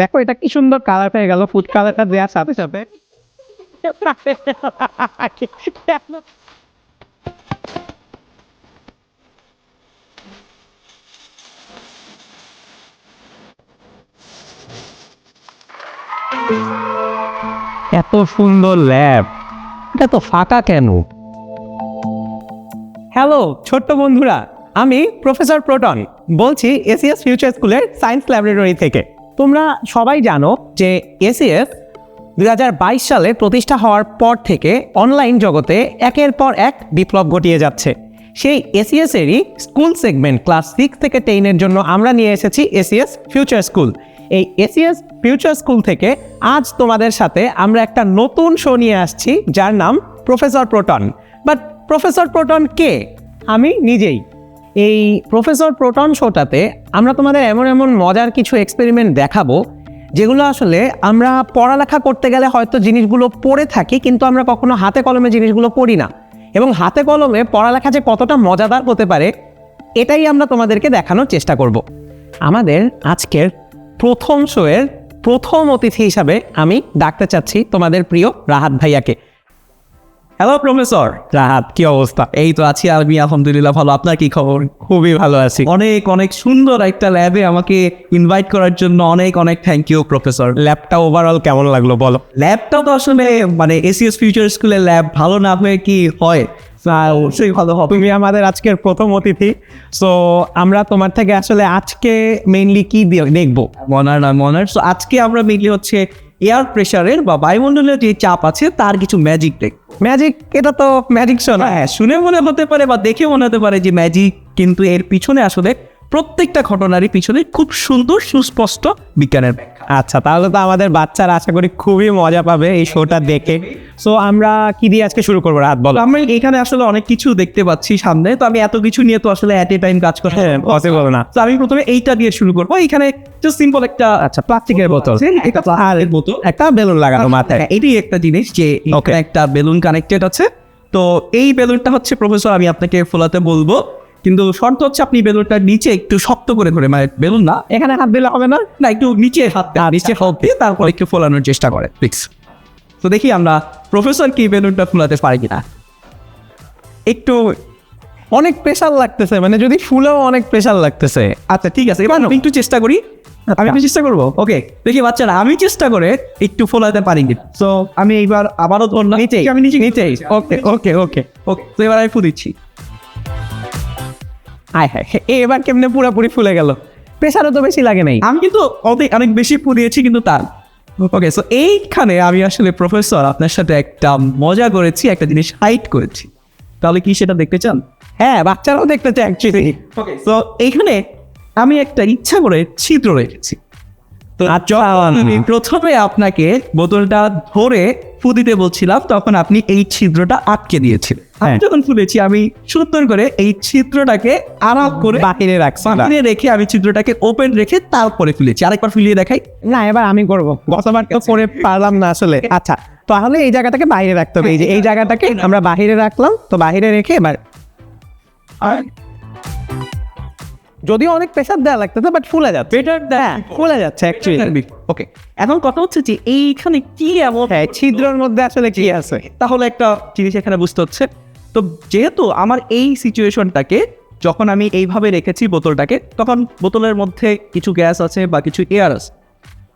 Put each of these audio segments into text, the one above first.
দেখো এটা কি সুন্দর কালার হয়ে গেল ফুড কালারটা দেওয়ার সাথে সাথে। এত সুন্দর ল্যাব এটা তো ফাঁকা কেন? হ্যালো ছোট্ট বন্ধুরা, আমি প্রফেসর প্রোটন বলছি এসিএস ফিউচার স্কুলের সায়েন্স ল্যাবরেটরি থেকে। তোমরা সবাই জানো যে এসিএস দু হাজার বাইশ সালে প্রতিষ্ঠা হওয়ার পর থেকে অনলাইন জগতে একের পর এক বিপ্লব ঘটিয়ে যাচ্ছে। সেই এসিএস এরই স্কুল সেগমেন্ট ক্লাস সিক্স থেকে টেনের জন্য আমরা নিয়ে এসেছি এসিএস ফিউচার স্কুল। এই এসিএস ফিউচার স্কুল থেকে আজ তোমাদের সাথে আমরা একটা নতুন শো নিয়ে আসছি, যার নাম professor proton. But professor proton কে? আমি নিজেই। এই প্রফেসর প্রোটন শোটাতে আমরা তোমাদের এমন এমন মজার কিছু এক্সপেরিমেন্ট দেখাবো, যেগুলো আসলে আমরা পড়ালেখা করতে গেলে হয়তো জিনিসগুলো পড়ে থাকি, কিন্তু আমরা কখনো হাতে কলমে জিনিসগুলো পড়ি না। এবং হাতে কলমে পড়ালেখা যে কতটা মজাদার হতে পারে, এটাই আমরা তোমাদেরকে দেখানোর চেষ্টা করব। আমাদের আজকের প্রথম শোয়ের প্রথম অতিথি হিসাবে আমি ডাকতে চাচ্ছি তোমাদের প্রিয় রাহাত ভাইয়াকে। হ্যালো প্রফেসর রাহাত কি অবস্থা? এই তো আছি আমি আলহামদুলিল্লাহ ভালো। আপনার কি খবর? খুবই ভালো আছি। অনেক অনেক সুন্দর একটা ল্যাবে আমাকে ইনভাইট করার জন্য অনেক অনেক থ্যাংক ইউ প্রফেসর ল্যাবটা ওভারঅল কেমন লাগল বলো? ল্যাবটা তো আসলে মানে এসিএস ফিউচার স্কুলের ল্যাব ভালো না হয়ে কি হয়? অবশ্যই ভালো হবে। তুমি আমাদের আজকের প্রথম অতিথি সো আমরা তোমার থেকে আসলে আজকে মেইনলি কি দেখব? মনার না মনার সো আজকে আমরা মেনলি হচ্ছে এয়ার প্রেশারের বা বায়ুমণ্ডলের যে চাপ আছে তার কিছু ম্যাজিক দেখ ম্যাজিক এটা তো ম্যাজিক শো না। হ্যাঁ শুনে মনে হতে পারে বা দেখে মনে হতে পারে যে ম্যাজিক কিন্তু এর পিছনে আসলে প্রত্যেকটা ঘটনারই পিছনে খুব সুন্দর সুস্পষ্ট বিজ্ঞানের ব্যাখ্যা। আচ্ছা তাহলে তো আমাদের বাচ্চারা আশা করি খুবই মজা পাবে এই শোটা দেখে। সো আমরা কি দিয়ে আজকে শুরু করব? রাত বলো। আমি এখানে আসলে অনেক কিছু দেখতে পাচ্ছি সামনে তো আমি এত কিছু নিয়ে তো আসলে অ্যাট এ টাইম কাজ করা হ্যাঁ পসিবল না। তো আমি প্রথমে এইটা দিয়ে শুরু করব। এখানে জাস্ট সিম্পল একটা আচ্ছা প্লাস্টিকের বোতল। একটা প্লাস্টিকের বোতল। একটা বেলুন লাগানো মাথায়। হ্যাঁ, এটাই একটা জিনিস যে একটা বেলুন কানেক্টেড আছে। তো এই বেলুনটা হচ্ছে প্রফেসর আমি আপনাকে ফোলাতে বলব। কিন্তু শর্ত হচ্ছে আপনি বেলুনটা নিচে একটু শক্ত করে ধরে মানে বেলুন না এখানে হাত দিলে হবে না না একটু নিচে হাত দেন, নিচে হাত দিয়ে তারপর একটু ফোলানোর চেষ্টা করে প্লিজ তো দেখি আমরা প্রফেসর কি বেলুনটা ফোলাতে পারি কিনা। একটু অনেক প্রেশার লাগতেছে মানে যদি ফুলেও অনেক প্রেশার লাগতেছে। আচ্ছা ঠিক আছে এবার আমি একটু চেষ্টা করি। আমি একটু চেষ্টা করব? ওকে দেখি বাচ্চারা আমি চেষ্টা করে একটু ফোলাতে পারি কি তো আমি এইবার আবারও ধরলাম। নিচেই। আমি নিচে নিচেই। ওকে ওকে ওকে ওকে তো এবার আমি ফু দিচ্ছি আয় হ্যাঁ এবার কেমনে পুরোপুরি ফুলে গেল? প্রেশারও তো বেশি লাগে নাই। আমি কিন্তু অনেক অনেক বেশি ফু দিয়েছি কিন্তু তার ওকে সো এইখানে আমি আসলে প্রফেসর আপনার সাথে একটা মজা করেছি একটা জিনিস হাইট করেছি। তাহলে কি সেটা দেখতে চান? হ্যাঁ বাচ্চারাও দেখতে চায় অ্যাকচুয়ালি ওকে তো এইখানে আমি একটা ইচ্ছা করে ছিদ্র রেখেছি। তো আচ্ছা। আমি প্রথমে আপনাকে বোতলটা ধরে ফু দিতে বলছিলাম তখন আপনি এই ছিদ্রটা আটকে দিয়েছিলেন। আমি হ্যাঁ। যখন ফুলেছি আমি সুন্দর করে এই ছিদ্রটাকে আরাম করে বাহিরে রাখছি। বাহিরে রেখে আমি ছিদ্রটাকে ওপেন রেখে তারপরে ফুলেছি আরেকবার ফুলিয়ে দেখাই। না এবার আমি করব। গতবার তো করে পারলাম না আসলে। আচ্ছা তাহলে এই জায়গাটাকে বাইরে রাখতে হবে। এই যে এই জায়গাটাকে আমরা বাইরে রাখলাম। তো বাইরে রেখে এবার যদিও অনেক প্রেশার দেওয়া লাগতেছে বাট ফুলে যাচ্ছে। বেটার হ্যাঁ ফুলে যাচ্ছে অ্যাকচুয়ালি ওকে এখন কথা হচ্ছে যে এইখানে কি এমন হ্যাঁ ছিদ্রর মধ্যে আসলে কি আছে? তাহলে একটা জিনিস এখানে বুঝতে হচ্ছে। তো যেহেতু আমার এই সিচুয়েশনটাকে যখন আমি এইভাবে রেখেছি বোতলটাকে তখন বোতলের মধ্যে কিছু গ্যাস আছে বা কিছু এয়ার আছে।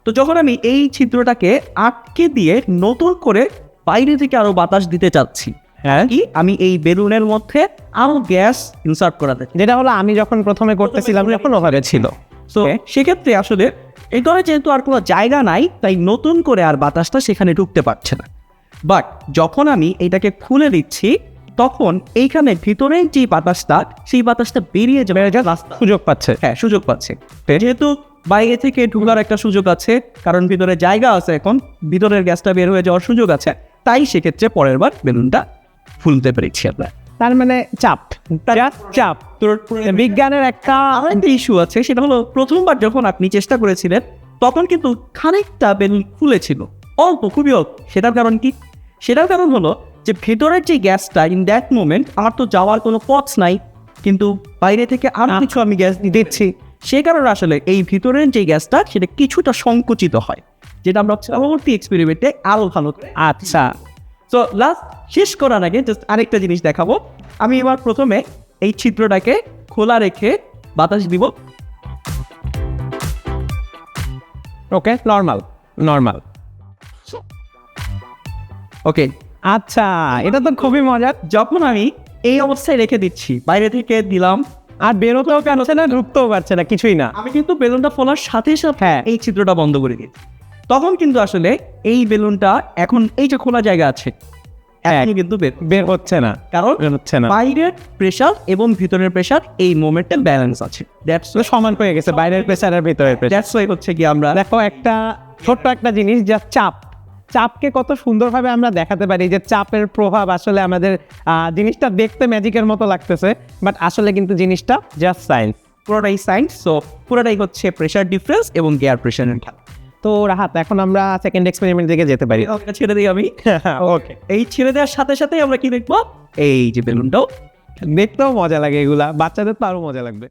তো যখন আমি এই ছিদ্রটাকে আটকে দিয়ে নতুন করে বাইরে থেকে আরও বাতাস দিতে চাচ্ছি হ্যাঁ। কি আমি এই বেলুনের মধ্যে আরও গ্যাস ইনসার্ট করাতে যেটা হলো আমি যখন প্রথমে করতেছিলাম যখন ওভাবে ছিল। তো সেক্ষেত্রে আসলে এই ধরে যেহেতু আর কোনো জায়গা নাই তাই নতুন করে আর বাতাসটা সেখানে ঢুকতে পারছে না। বাট যখন আমি এটাকে খুলে দিচ্ছি তখন এইখানে ভিতরের যে বাতাসটা সেই বাতাসটা বেরিয়ে যাবে। রাস্তা। সুযোগ পাচ্ছে। হ্যাঁ সুযোগ পাচ্ছে। যেহেতু বাইরে থেকে ঢুকার একটা সুযোগ আছে কারণ ভিতরে জায়গা আছে এখন ভিতরের গ্যাসটা বের হয়ে যাওয়ার সুযোগ আছে তাই সেক্ষেত্রে পরের বার বেলুনটা ফুলতে পেরেছি আমরা। তার মানে চাপ। চাপ তোর বিজ্ঞানের একটা আর একটা ইস্যু আছে সেটা হলো প্রথমবার যখন আপনি চেষ্টা করেছিলেন তখন কিন্তু খানিকটা বেলুন খুলেছিল অল্প খুবই অল্প। সেটার কারণ কি? সেটার কারণ হলো যে ভেতরের যে গ্যাসটা ইন দ্যাট মোমেন্ট আমার তো যাওয়ার কোনো পথ নাই কিন্তু বাইরে থেকে আরও কিছু আমি গ্যাস দিচ্ছি সে কারণে আসলে এই ভিতরের যে গ্যাসটা সেটা কিছুটা সংকুচিত হয় যেটা আমরা পরবর্তী এক্সপেরিমেন্টে আরও ভালো আচ্ছা। সো লাস্ট শেষ করার আগে জাস্ট আরেকটা জিনিস দেখাবো। আমি এবার প্রথমে এই ছিদ্রটাকে খোলা রেখে বাতাস দিব। ওকে নর্মাল নর্মাল ওকে আচ্ছা এটা তো খুবই মজার। যখন আমি এই অবস্থায় রেখে দিচ্ছি বাইরে থেকে দিলাম আর বেরোতেও পারছে না ঢুকতেও পারছে না কিছুই না। আমি কিন্তু বেলুনটা ফোলার সাথে সাথে হ্যাঁ। এই চিত্রটা বন্ধ করে দিই। তখন কিন্তু আসলে এই বেলুনটা এখন এই যে খোলা জায়গা আছে। এখনই কিন্তু বের হচ্ছে না। কারণ হচ্ছে না। বাইরের প্রেশার এবং ভিতরের প্রেশার এই মোমেন্টে ব্যালেন্স আছে। দ্যাটস সমান হয়ে গেছে বাইরের প্রেশার আর ভিতরের প্রেশার দ্যাটস হচ্ছে কি আমরা দেখো একটা ছোট্ট একটা জিনিস যা চাপ। চাপকে কত সুন্দরভাবে আমরা দেখাতে পারি যে চাপের প্রভাব আসলে আমাদের জিনিসটা দেখতে ম্যাজিকের মতো লাগতেছে বাট আসলে কিন্তু জিনিসটা জাস্ট সায়েন্স পুরোটাই সাইন্স সো পুরোটাই হচ্ছে প্রেশার ডিফারেন্স এবং গিয়ার প্রেশারের খেলা। তো রাহাত এখন আমরা সেকেন্ড এক্সপেরিমেন্ট দিকে যেতে পারি। ওকে ছেড়ে দিই আমি? ওকে এই ছেড়ে দেওয়ার সাথে সাথে আমরা কি দেখব? এই যে বেলুনটাও। দেখতেও মজা লাগে এগুলা বাচ্চাদের তো আরও মজা লাগবে।